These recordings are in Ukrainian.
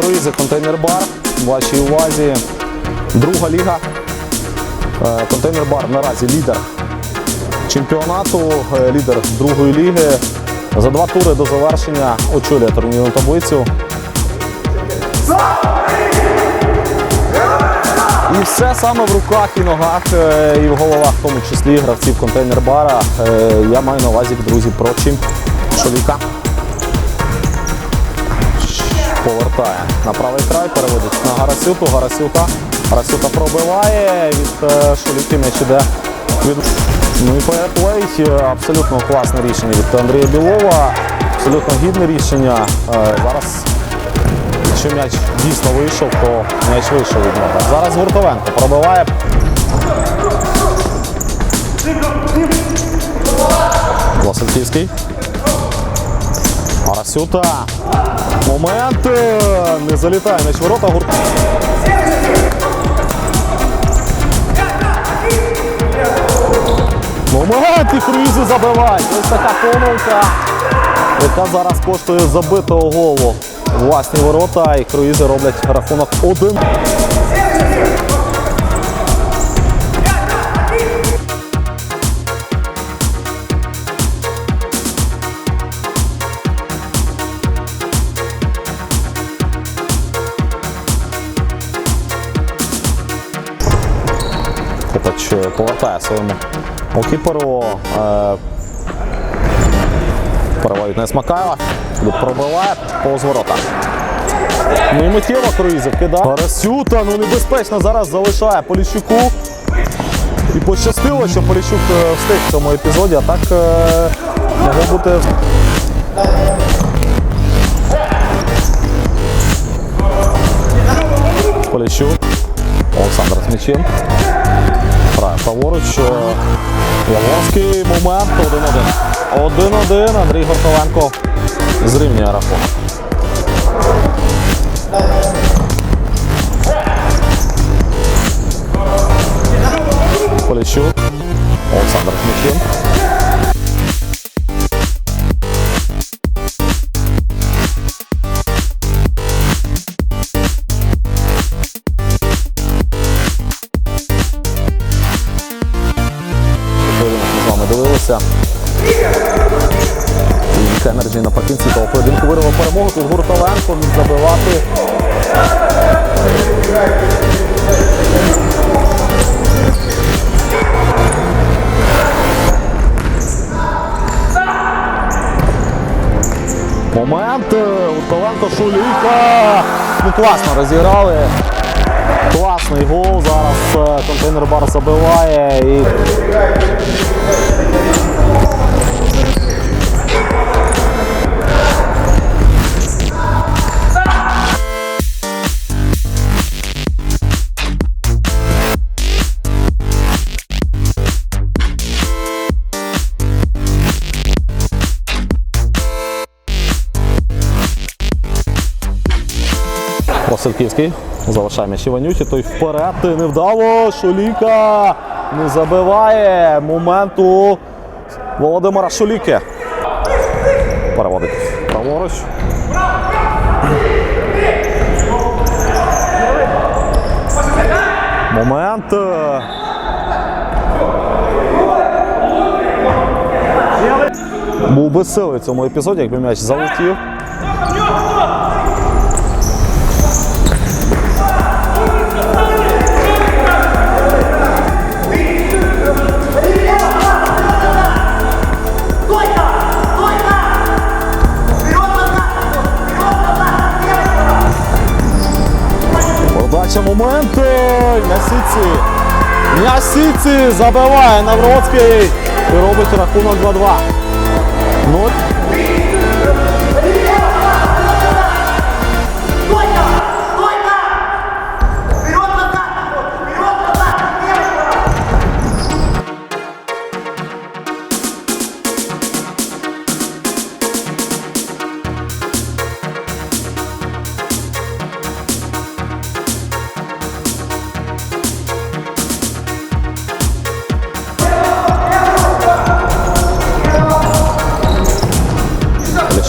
Круїзи контейнер-бар. Вашій увазі. Друга ліга. Е, Контейнер-бар наразі лідер чемпіонату, е, лідер другої ліги. За два тури до завершення очолює турнірну таблицю. І все саме в руках і ногах, е, і в головах, в тому числі гравців контейнер-бара. Я маю на увазі, друзі, про чим Шоліка. Повертає на правий край, переводить на Гарасюку. Гарасюка. Гарасюка пробиває. Від е, Шоліки м'яч іде. Від... Ну і фаєрплей. Е, Абсолютно класне рішення від Андрія Білова. Абсолютно гідне рішення. Е, Зараз Якщо м'яч дійсно вийшов, то м'яч вийшов від нього. Зараз Гуртовенко пробиває. Васильківський. Арасюта. Момент. е, Не залітає на ворота. Гурт... Момент і круїзи забивають. Ось така помилка, яка зараз коштує забитого голу. Власні ворота і круїзи роблять рахунок 1. Е, повертає своєму окіперу. Е, Переводить на Смакаєва. Пробиває повз ворота. Ну і миттєво круїзів кидає. Тарасюта, ну небезпечно зараз залишає Поліщуку. І пощастило, що Поліщук е, встиг в цьому епізоді, а так е, могло бути. Поліщук. Олександр з м'ячем. Грає праворуч. Яворський момент. 1-1. 1-1. Андрій Гортовенко зрівнює рахунок. І Енерджі наприкінці того поєдинку вирвав перемогу. Тут Гуртовенко міг забивати. Момент. Гуртовенко Шуліка. Ну класно розіграли. Класний гол. Зараз е, контейнер бар забиває. І Васильківський залишає м'яч Іванюті, той вперед невдало. Шуліка не забиває моменту Володимира Шуліки. Переводить праворуч. Момент. Був би безсилий в цьому епізоді, якби м'яч залетів. Подача момент. М'ясиці. М'ясіці забиває Навроцький і робить рахунок 2-2.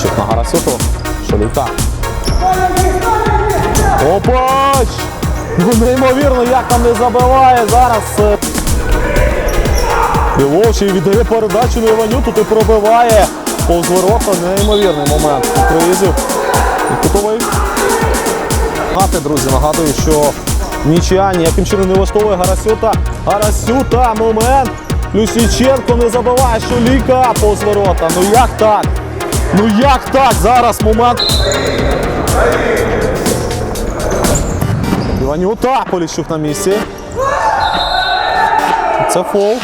Лещик на Гарасюку. Шолівка. Опач! Ну, неймовірно, як там не забиває зараз. е, Біловший віддає передачу на Іваню, тут і пробиває повз ворота. Неймовірний момент круїзів. І Кутовий. Гати, друзі, нагадую, що нічия ніяким чином не влаштовує Гарасюта. Гарасюта, момент. Люсіченко не забиває, Шуліка повз ворота. Ну як так? Ну як так? Зараз момент. Іванюта, Поліщук на місці. Це фол.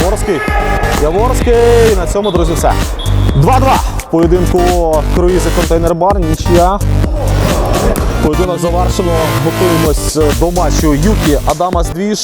Яворський. Яворський. На цьому, друзі, все. 2-2 поєдинку круїзи контейнер бар. Нічия. Поєдинок завершено. Готуємось до матчу Юкі Адамас Двіж.